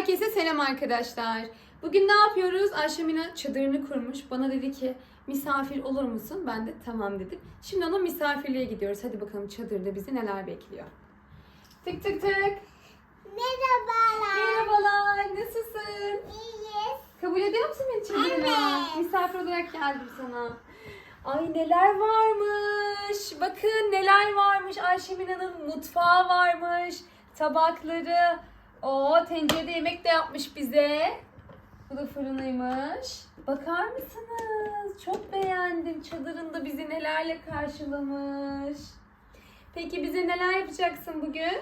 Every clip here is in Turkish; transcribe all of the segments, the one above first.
Herkese selam arkadaşlar. Bugün ne yapıyoruz? Ayşemina çadırını kurmuş. Bana dedi ki misafir olur musun? Ben de tamam dedim. Şimdi ona misafirliğe gidiyoruz. Hadi bakalım çadırda bizi neler bekliyor. Tık tık tık. Merhabalar. Merhabalar. Nasılsın? İyiyiz. Kabul ediyor musun beni çadırına? Evet. Misafir olarak geldim sana. Ay neler varmış. Bakın neler varmış. Ayşemina'nın mutfağı varmış. Tabakları. O tencerede yemek de yapmış bize. Bu da fırınıymış. Bakar mısınız? Çok beğendim. Çadırında bizi nelerle karşılamış. Peki bize neler yapacaksın bugün?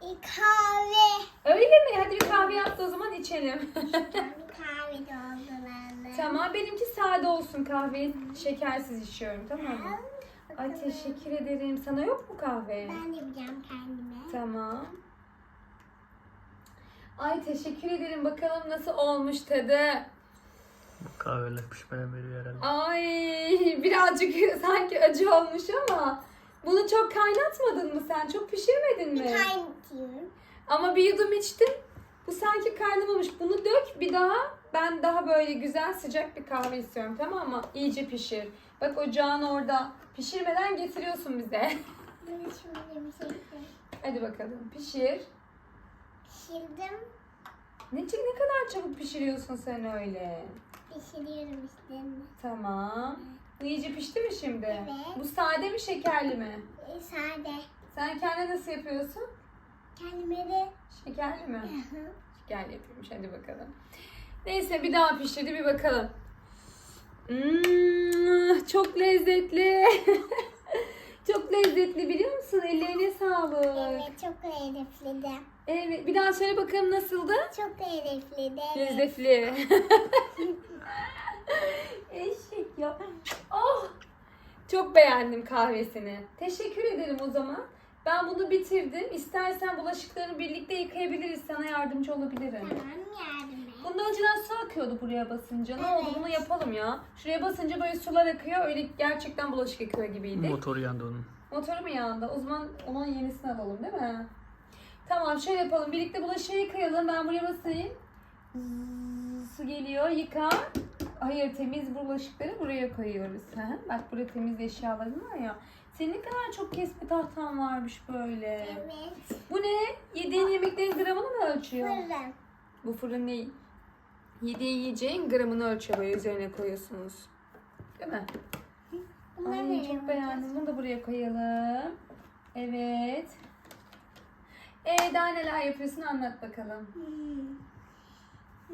Kahve. Öyle mi? Hadi bir kahve yap da o zaman içelim. kahve dolduralım. Tamam benimki sade olsun kahveyi şekersiz içiyorum tamam mı? Ay teşekkür ederim. Sana yok mu kahve? Ben yapacağım kendime. Tamam. Ay teşekkür ederim. Bakalım nasıl olmuş tadı. Kahveler pişmeden veriyor herhalde. Ay birazcık sanki acı olmuş ama bunu çok kaynatmadın mı sen? Çok pişirmedin mi? Kaynatıyorum. Ama bir yudum içtim. Bu sanki kaynamamış. Bunu dök bir daha. Ben daha böyle güzel sıcak bir kahve istiyorum tamam mı? İyice pişir. Bak ocağın orada. Pişirmeden getiriyorsun bize. Bunu şöyle bir şey. Hadi bakalım pişir. Pişirdim. Ne, ne kadar çabuk pişiriyorsun sen öyle. Pişiriyorum işte. Tamam. Bu iyice pişti mi şimdi? Evet. Bu sade mi şekerli mi? E, sade. Sen kendine nasıl yapıyorsun? Kendime de. Şekerli mi? Şekerli yapıyormuş hadi bakalım. Neyse bir daha pişirdi bir bakalım. Hmm, çok lezzetli. çok lezzetli biliyor musun? Ellerine sağlık. evet çok hedefli de. Evet bir daha söyle bakalım nasıldı? Çok hedefli de. Lezzetli. Eşek ya. Oh! Çok beğendim kahvesini. Teşekkür ederim o zaman. Ben bunu bitirdim. İstersen bulaşıklarını birlikte yıkayabiliriz. Sana yardımcı olabilirim. Tamam yardım et. Bunda önceden su akıyordu buraya basınca. Ne oldu bunu yapalım ya. Şuraya basınca böyle sular akıyor. Öyle gerçekten bulaşık yıkıyor gibiydi. Motor yandı onun. Motoru mu yandı? O zaman onun yenisini alalım değil mi? Tamam şöyle yapalım. Birlikte bulaşığı yıkayalım. Ben buraya basayım. Su geliyor. Yıka. Hayır temiz bulaşıkları buraya koyuyoruz. Bak burada temiz eşyaların var ya. Senin ne kadar çok kesme tahtan varmış böyle. Evet. Bu ne? Yediğin yemeklerin gramını mı ölçüyor? Fırın. Bu fırın ne? Yediğin yiyeceğin gramını ölçüyor böyle üzerine koyuyorsunuz. Değil mi? Bunlar Ay çok beğendim. Bunu da buraya koyalım. Evet. Ee daha neler yapıyorsun anlat bakalım. Hmm.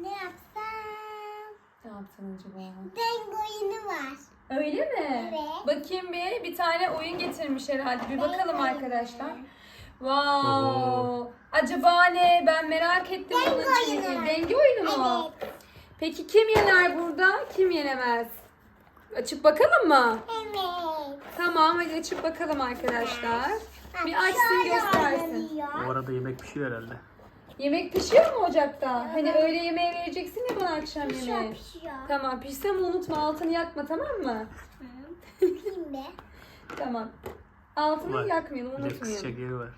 Ne yapsam? Ne yaptın acaba? Denk oyunu var. Öyle mi? Evet. Bakayım bir. Bir tane oyun getirmiş herhalde. Bir bakalım Denk arkadaşlar. Wow. Acaba ne? Ben merak ettim Denge bunun içini. oyunu. Denge oyunu mu? Evet. Peki kim yener burada? Kim yenemez? Açıp bakalım mı? Evet. Tamam hadi açıp bakalım arkadaşlar. Bir açsın göstersin. Oynanıyor. arada yemek pişiyor herhalde. Yemek pişiyor mu ocakta? Hani öğle yemeği vereceksin ya bana akşam Pişiyor yemeği. pişiyor. Tamam pişse mi unutma altını yakma tamam mı? Bakayım be. Tamam. Altını Var. yakmayalım Bir de kısacak yeri var.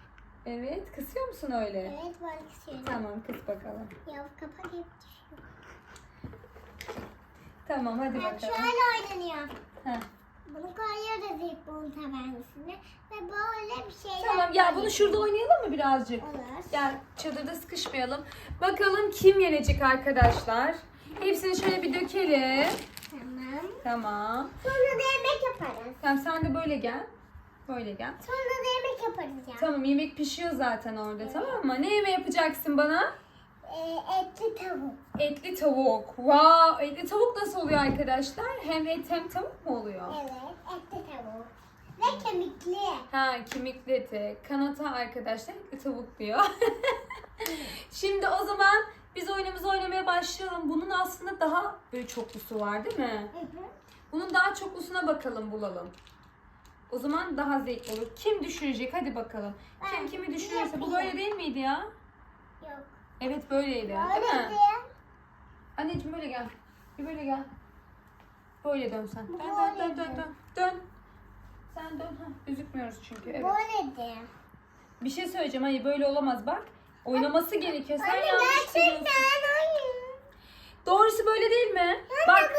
Evet kısıyor musun öyle? Evet var kısıyorum. Tamam kıs bakalım. Ya kapak hep düşüyor. Tamam hadi Bak bakalım. şöyle oynanıyor. Heh. Bunu koyuyoruz ilk bunun tabancasına. Ve böyle bir şeyler Tamam ya bunu koyuyoruz. şurada oynayalım mı birazcık? Olur. Gel çadırda sıkışmayalım. Bakalım kim yenecek arkadaşlar. Hepsini şöyle bir dökelim. Tamam. Tamam. Sonra da yemek yaparız. Tamam sen de böyle gel. Böyle gel. Sonra da yemek yaparız ya. Tamam yemek pişiyor zaten orada tamam mı? Ne yemeği yapacaksın bana? Ee, etli tavuk. Etli tavuk. Wow, etli tavuk nasıl oluyor arkadaşlar? Hem et hem tavuk mu oluyor? Evet, etli tavuk. Ve kemikli. Ha, kemikli eti. Kanata arkadaşlar etli tavuk diyor. Şimdi o zaman biz oyunumuzu oynamaya başlayalım. Bunun aslında daha böyle çoklusu var değil mi? Hı hı. Bunun daha çoklusuna bakalım bulalım. O zaman daha zevkli olur. Kim düşürecek? Hadi bakalım. Kim kimi düşürürse. Bu böyle değil miydi ya? Evet böyleydi. Değil Böyle mi? Anneciğim böyle gel. Bir böyle gel. Böyle dön sen. Dön dön Böyle dön dön dön. Dön. Sen dön. Heh, gözükmüyoruz çünkü. Evet. Böyle de. Bir şey söyleyeceğim. Hayır böyle olamaz bak. Oynaması gerekiyor. Sen Anne yanlış gerçekten. biliyorsun. Öyle değil mi? Bak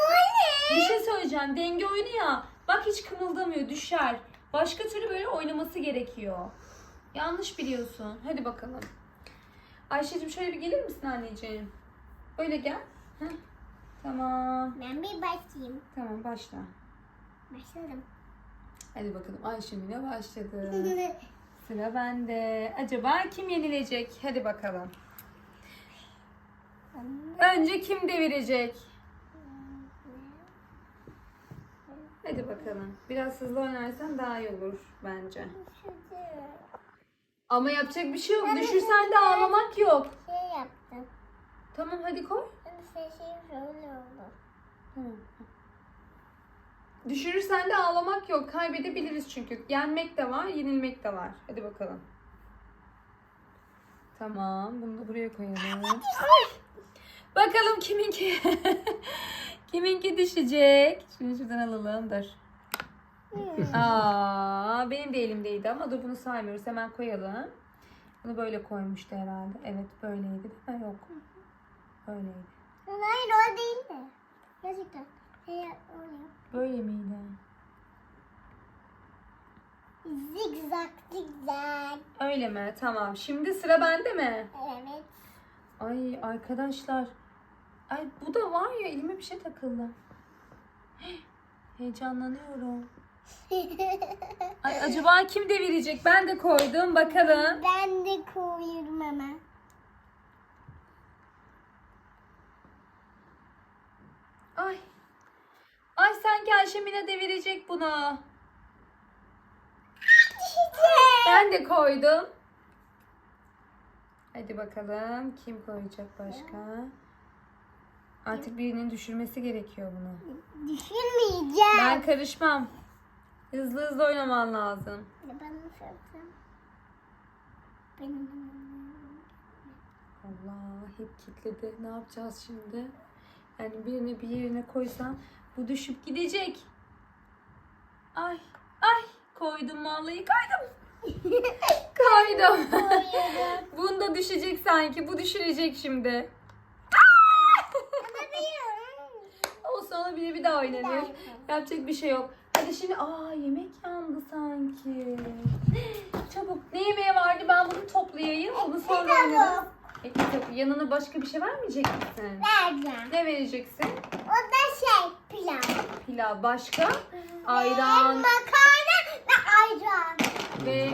bir şey söyleyeceğim. Denge oyunu ya. Bak hiç kımıldamıyor, düşer. Başka türlü böyle oynaması gerekiyor. Yanlış biliyorsun. Hadi bakalım. Ayşe'cim şöyle bir gelir misin anneciğim? Böyle gel. Heh. Tamam. Ben bir başlayayım. Tamam başla. Başladım. Hadi bakalım Ayşe yine başladı. Sıra bende. Acaba kim yenilecek? Hadi bakalım. Önce kim devirecek? Hadi bakalım. Biraz hızlı oynarsan daha iyi olur bence. Ama yapacak bir şey yok. Düşürsen de ağlamak yok. Şey yaptım. Tamam hadi koy. Seçim şöyle oldu. Tamam. Düşürürsen de ağlamak yok. Kaybedebiliriz çünkü. Yenmek de var, yenilmek de var. Hadi bakalım. Tamam, bunu da buraya koyalım. Bakalım kiminki kiminki düşecek. Şunu şuradan alalım. Dur. Aa, benim de elimdeydi ama dur bunu saymıyoruz. Hemen koyalım. Bunu böyle koymuştu herhalde. Evet, böyleydi değil mi? Yok. Böyleydi. Hayır o değil de. Gerçekten. Yap. Böyle miydi? Zigzag zigzag. Öyle mi? Tamam. Şimdi sıra bende mi? Evet. Ay arkadaşlar. Ay bu da var ya elime bir şey takıldı. Heyecanlanıyorum. Ay acaba kim devirecek? Ben de koydum. Bakalım. ben de koyuyorum hemen. Ay. Ay sanki Ayşemine devirecek bunu. Ben de koydum. Hadi bakalım kim koyacak başka? Artık birinin düşürmesi gerekiyor bunu. Düşürmeyeceğim. Ben karışmam. Hızlı hızlı oynaman lazım. Ben nasıl yapsam? Benim Allah hep kilitledi. Ne yapacağız şimdi? Yani birine bir yerine koysam bu düşüp gidecek. Ay ay koydum vallahi koydum. koyuyorum. Bunda düşecek sanki. Bu düşürecek şimdi. Olsun ona bir bir daha oynanır. Yapacak bir şey yok. Hadi şimdi aa yemek yandı sanki. Çabuk ne yemeği vardı ben bunu toplayayım. Onu sonra oynarız. Etli tavuk. Yanına başka bir şey vermeyecek misin? Vereceğim. Ne vereceksin? O da şey pilav. Pilav başka? Ve Ayran makarna ve ayran. ve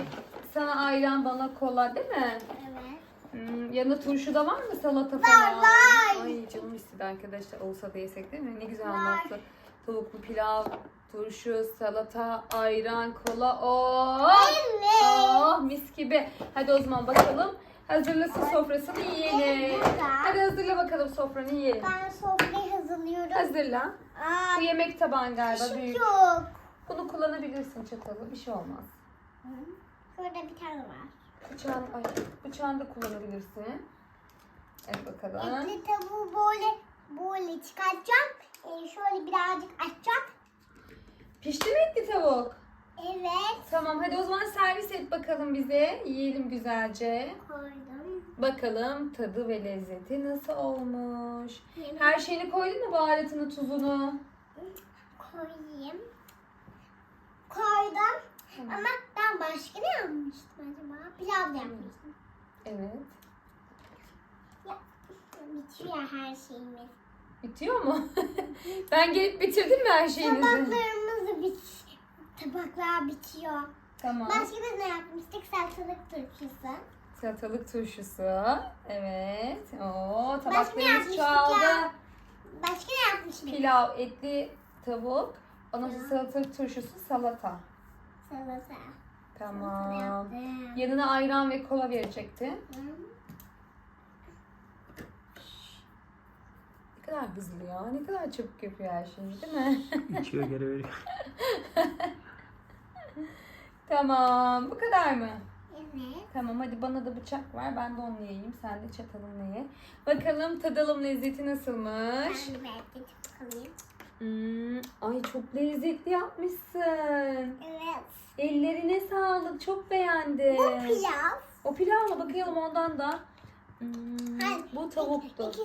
sana ayran bana kola değil mi? Evet. Hmm, yanında turşu da var mı salata Var, falan? var. Ay canım istedi arkadaşlar olsa da yesek değil mi? Ne güzel Var. anlattı. Tavuklu pilav, turşu, salata, ayran, kola. Oh! Evet. Oh mis gibi. Hadi o zaman bakalım. Hazırlasın sofrasını yiyelim. Hadi hazırla bakalım sofranı yiyelim. Ben sofrayı hazırlıyorum. Hazırla. Aa, Bu yemek tabağın galiba kaşık büyük. yok. Bunu kullanabilirsin çatalı. Bir şey olmaz. Şurada bir tane var. Bıçağın, ay, bıçağını da kullanabilirsin. Evet bakalım. Etli tavuğu böyle böyle çıkartacağım. Ee, şöyle birazcık açacağım. Pişti mi etli tavuk? Evet. Tamam hadi o zaman servis et bakalım bize. Yiyelim güzelce. Koydum. Bakalım tadı ve lezzeti nasıl olmuş. Yemek Her şeyini koydun mu baharatını, tuzunu? koyayım. Koydum. Tamam. Ama ben başka ne yapmıştım acaba? Pilav yapmıştım. Evet. Ya, bitiyor her şeyimiz. Bitiyor mu? ben gelip bitirdim mi her şeyinizi? Tabaklarımız bit. Tabaklar bitiyor. Tamam. Başka biz ne yapmıştık? Salatalık turşusu. Salatalık turşusu. Evet. Oo, Başka ne tabaklarımız yapmıştık çoğaldı. ya? Başka ne yapmıştık? Pilav, etli tavuk. Ondan sonra salatalık turşusu, salata. Salata. Tamam. yaptım. Yanına ayran ve kola verecekti. Hı. Ne kadar hızlı ya. Ne kadar çabuk yapıyor her şeyi değil mi? İçiyor geri veriyor. tamam. Bu kadar mı? Evet. Tamam hadi bana da bıçak ver. Ben de onu yiyeyim. Sen de çatalınla ye. Bakalım tadalım lezzeti nasılmış? Ben belki bakalım. Hmm, ay çok lezzetli yapmışsın. Evet. Ellerine sağlık. Çok beğendim. Bu pilav. O pilav mı? Bakayım ondan da. Hmm, Hayır, bu tavuktu. İkisi,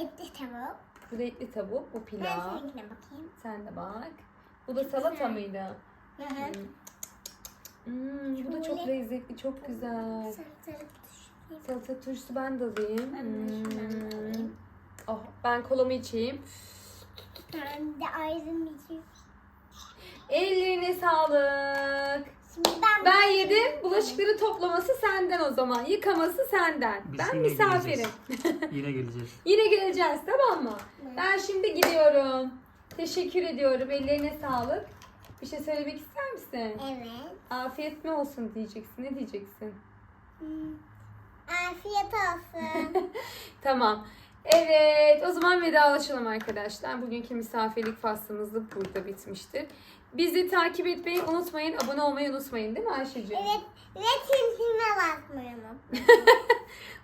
etli tavuk. Bu da etli tavuk, bu Ben pilav. seninkine bakayım. Sen de bak. Bu da salata güzel. mıydı? Hı hı. Hmm, bu da çok lezzetli, çok güzel. Salata turşusu ben de alayım. Ben Hmm. Oh, ben kolamı içeyim. Ben de ayrım yiyeceğim. Ellerine sağlık. Yedim. Bulaşıkları toplaması senden o zaman. Yıkaması senden. Biz ben yine misafirim. Yine geleceğiz. Yine geleceğiz tamam mı? Ben şimdi gidiyorum. Teşekkür ediyorum. Ellerine sağlık. Bir şey söylemek ister misin? Evet. Afiyet mi olsun diyeceksin. Ne diyeceksin? Hmm. Afiyet olsun. Tamam. Evet, o zaman vedalaşalım arkadaşlar. Bugünkü misafirlik faslımız da burada bitmiştir. Bizi takip etmeyi unutmayın, abone olmayı unutmayın değil mi Ayşe'ciğim? evet. Ve tilkime bakmayalım.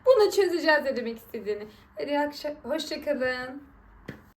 Bunu çözeceğiz ne demek istediğini. Hadi akşam, hoşça kalın.